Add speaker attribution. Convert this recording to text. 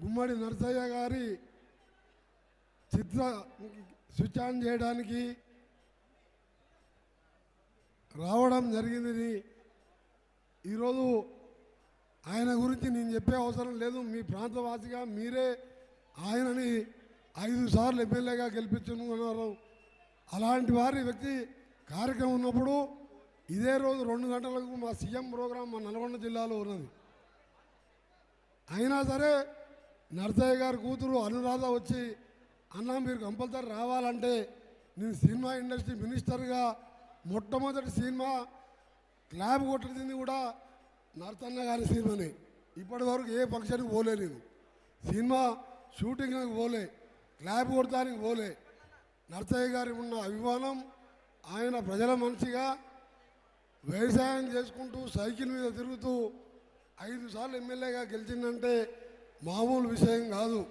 Speaker 1: గుమ్మడి నరసయ్య గారి చిత్ర switch on చేయడానికి రావడం జరిగింది. ఈరోజు ఆయన గురించి నేను చెప్పే అవసరం లేదు. మీ ప్రాంతవాసిగా మీరే ఆయనని ఐదు సార్లు ఎమ్మెల్యేగా గెలిపించుకున్నారు. అలాంటి వారి వ్యక్తి కార్యక్రమం ఉన్నప్పుడు ఇదే రోజు రెండు గంటలకు మా సీఎం ప్రోగ్రాం మా నల్గొండ జిల్లాలో ఉన్నది. అయినా సరే నర్సయ్య గారి కూతురు అనురాధ వచ్చి అన్న మీరు కంపల్సరీ రావాలంటే నేను సినిమా ఇండస్ట్రీ మినిస్టర్గా మొట్టమొదటి సినిమా క్లాబ్ కొట్టింది కూడా నర్తన్న గారి సినిమాని. ఇప్పటి వరకు ఏ ఫంక్షన్కి పోలే నేను. సినిమా షూటింగ్కి పోలే క్లాబ్ కొడతానికి పోలే. నర్సయ్య గారి ఉన్న అభిమానం ఆయన ప్రజల మనిషిగా వ్యవసాయం చేసుకుంటూ సైకిల్ మీద తిరుగుతూ ఐదు సార్లు ఎమ్మెల్యేగా గెలిచిందంటే మామూలు విషయం కాదు.